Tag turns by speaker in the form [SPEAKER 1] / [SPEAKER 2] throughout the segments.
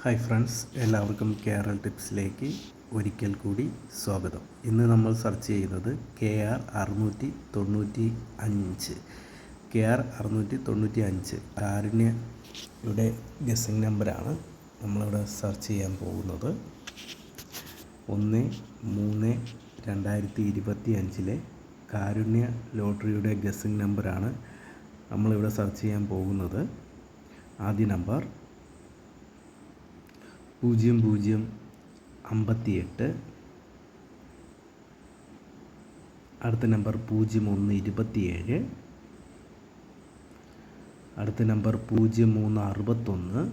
[SPEAKER 1] Hi friends എല്ലാവർക്കും കേരൾ ടിപ്സിലേക്ക് ഒരിക്കൽ കൂടി സ്വാഗതം. ഇന്ന് നമ്മൾ സെർച്ച് ചെയ്യുന്നത് കെ ആർ അറുന്നൂറ്റി തൊണ്ണൂറ്റി അഞ്ച് കെ ആർ അറുന്നൂറ്റി തൊണ്ണൂറ്റി അഞ്ച് കാരുണ്യയുടെ ഗസിംഗ് നമ്പറാണ് നമ്മളിവിടെ സെർച്ച് ചെയ്യാൻ പോകുന്നത്. ഒന്ന് മൂന്ന് രണ്ടായിരത്തി ഇരുപത്തി അഞ്ചിലെ കാരുണ്യ ലോട്ടറിയുടെ ഗസിംഗ് നമ്പറാണ് നമ്മളിവിടെ സെർച്ച് ചെയ്യാൻ പോകുന്നത്. ആദ്യ നമ്പർ പൂജ്യം പൂജ്യം അമ്പത്തിയെട്ട്. അടുത്ത നമ്പർ പൂജ്യം ഒന്ന് ഇരുപത്തിയേഴ്. അടുത്ത നമ്പർ പൂജ്യം മൂന്ന് അറുപത്തൊന്ന്.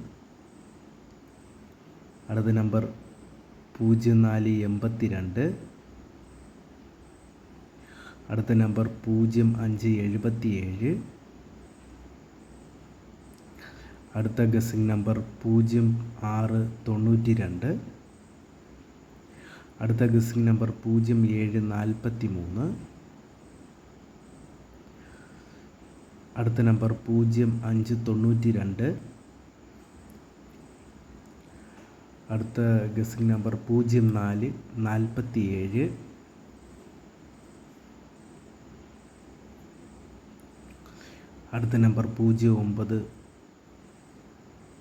[SPEAKER 1] അടുത്ത നമ്പർ പൂജ്യം നാല് എൺപത്തി രണ്ട് അടുത്ത നമ്പർ പൂജ്യം അഞ്ച് എഴുപത്തിയേഴ്. അടുത്ത ഗസിംഗ് നമ്പർ പൂജ്യം ആറ് തൊണ്ണൂറ്റി രണ്ട് അടുത്ത ഗസിംഗ് നമ്പർ പൂജ്യം ഏഴ് നാൽപ്പത്തി മൂന്ന് അടുത്ത നമ്പർ പൂജ്യം അഞ്ച് തൊണ്ണൂറ്റി രണ്ട് അടുത്ത ഗസിംഗ് നമ്പർ പൂജ്യം നാല് നാൽപ്പത്തി ഏഴ് അടുത്ത നമ്പർ പൂജ്യം ഒമ്പത്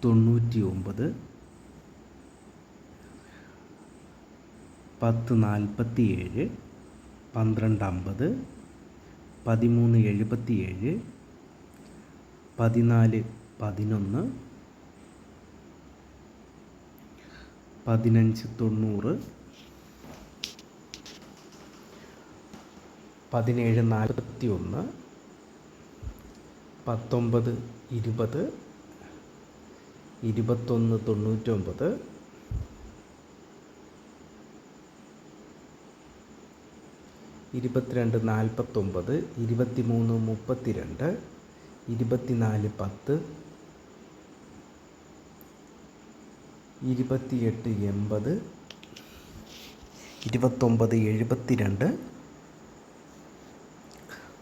[SPEAKER 1] തൊണ്ണൂറ്റി ഒമ്പത് പത്ത് നാൽപ്പത്തി ഏഴ് പന്ത്രണ്ട് അമ്പത് പതിമൂന്ന് എഴുപത്തി ഏഴ് പതിനാല് പതിനൊന്ന് പതിനഞ്ച് തൊണ്ണൂറ് പതിനേഴ് നാൽപ്പത്തി ഒന്ന് പത്തൊമ്പത് ഇരുപത് ഇരുപത്തൊന്ന് തൊണ്ണൂറ്റൊമ്പത്. ഇരുപത്തിരണ്ട് നാൽപ്പത്തൊമ്പത് ഇരുപത്തി മൂന്ന് മുപ്പത്തിരണ്ട് ഇരുപത്തിനാല് പത്ത് ഇരുപത്തിയെട്ട് എൺപത് ഇരുപത്തൊമ്പത് എഴുപത്തിരണ്ട്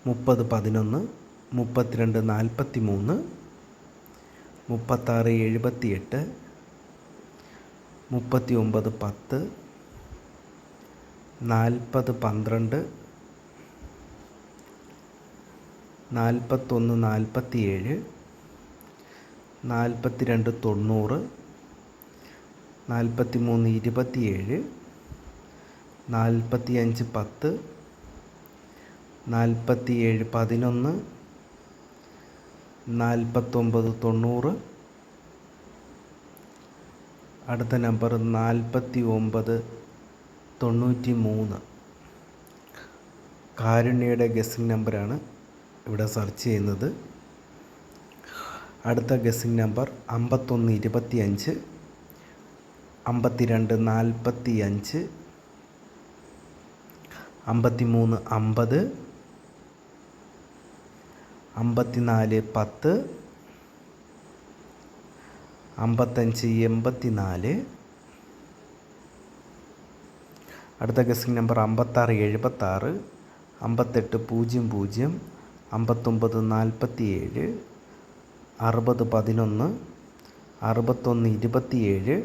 [SPEAKER 1] മുപ്പത് പതിനൊന്ന് മുപ്പത്തിരണ്ട് നാൽപ്പത്തി മൂന്ന് മുപ്പത്താറ് എഴുപത്തിയെട്ട് മുപ്പത്തി ഒമ്പത് പത്ത് നാൽപ്പത് പന്ത്രണ്ട് നാൽപ്പത്തൊന്ന് നാൽപ്പത്തിയേഴ് നാൽപ്പത്തി രണ്ട് തൊണ്ണൂറ് നാൽപ്പത്തി മൂന്ന് ഇരുപത്തിയേഴ് നാൽപ്പത്തി അഞ്ച് പത്ത് നാൽപ്പത്തിയേഴ് പതിനൊന്ന് നാൽപ്പത്തൊമ്പത് തൊണ്ണൂറ്. അടുത്ത നമ്പർ നാൽപ്പത്തി ഒമ്പത് തൊണ്ണൂറ്റി മൂന്ന് കാരുണ്യയുടെ ഗസ്സിംഗ് നമ്പറാണ് ഇവിടെ സെർച്ച് ചെയ്യുന്നത്. അടുത്ത ഗസ്സിംഗ് നമ്പർ അമ്പത്തൊന്ന് ഇരുപത്തി അഞ്ച് അമ്പത്തിരണ്ട് നാൽപ്പത്തി അഞ്ച് അമ്പത്തി മൂന്ന് അമ്പത് അമ്പത്തിനാല് പത്ത്. അമ്പത്തഞ്ച് എൺപത്തിനാല് അടുത്ത ഗസ്സിംഗ് നമ്പർ അമ്പത്താറ് എഴുപത്താറ്. അമ്പത്തെട്ട് പൂജ്യം പൂജ്യം. അമ്പത്തൊമ്പത് നാൽപ്പത്തി ഏഴ് അറുപത് പതിനൊന്ന്. അറുപത്തൊന്ന് ഇരുപത്തിയേഴ്.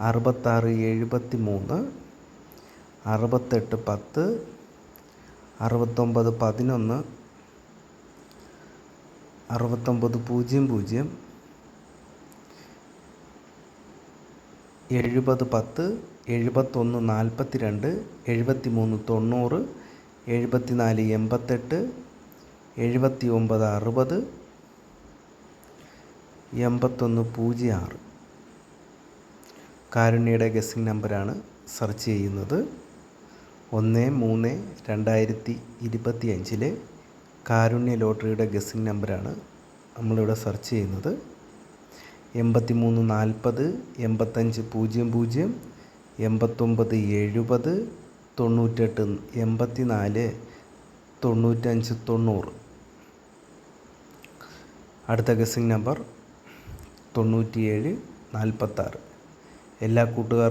[SPEAKER 1] അറുപത്താറ് എഴുപത്തി മൂന്ന് അറുപത്തെട്ട് പത്ത്. അറുപത്തൊമ്പത് പതിനൊന്ന്. അറുപത്തൊമ്പത് പൂജ്യം പൂജ്യം. എഴുപത് പത്ത് എഴുപത്തൊന്ന് നാൽപ്പത്തി രണ്ട് എഴുപത്തി മൂന്ന് തൊണ്ണൂറ് എഴുപത്തി നാല് എൺപത്തെട്ട് എഴുപത്തി ഒമ്പത് അറുപത് എൺപത്തൊന്ന് പൂജ്യം ആറ്. കാരുണ്യയുടെ ഗസ്സിംഗ് നമ്പറാണ് സെർച്ച് ചെയ്യുന്നത്. ഒന്ന് മൂന്ന് രണ്ടായിരത്തി ഇരുപത്തി അഞ്ചിലെ കാരുണ്യ ലോട്ടറിയുടെ ഗസ്സിംഗ് നമ്പറാണ് നമ്മളിവിടെ സെർച്ച് ചെയ്യുന്നത്. എൺപത്തി മൂന്ന് നാൽപ്പത് എൺപത്തഞ്ച് പൂജ്യം പൂജ്യം എൺപത്തൊമ്പത് എഴുപത് തൊണ്ണൂറ്റെട്ട് എൺപത്തി നാല് തൊണ്ണൂറ്റഞ്ച് തൊണ്ണൂറ്. അടുത്ത ഗസിംഗ് നമ്പർ തൊണ്ണൂറ്റിയേഴ് നാൽപ്പത്താറ്. എല്ലാ കൂട്ടുകാർക്കും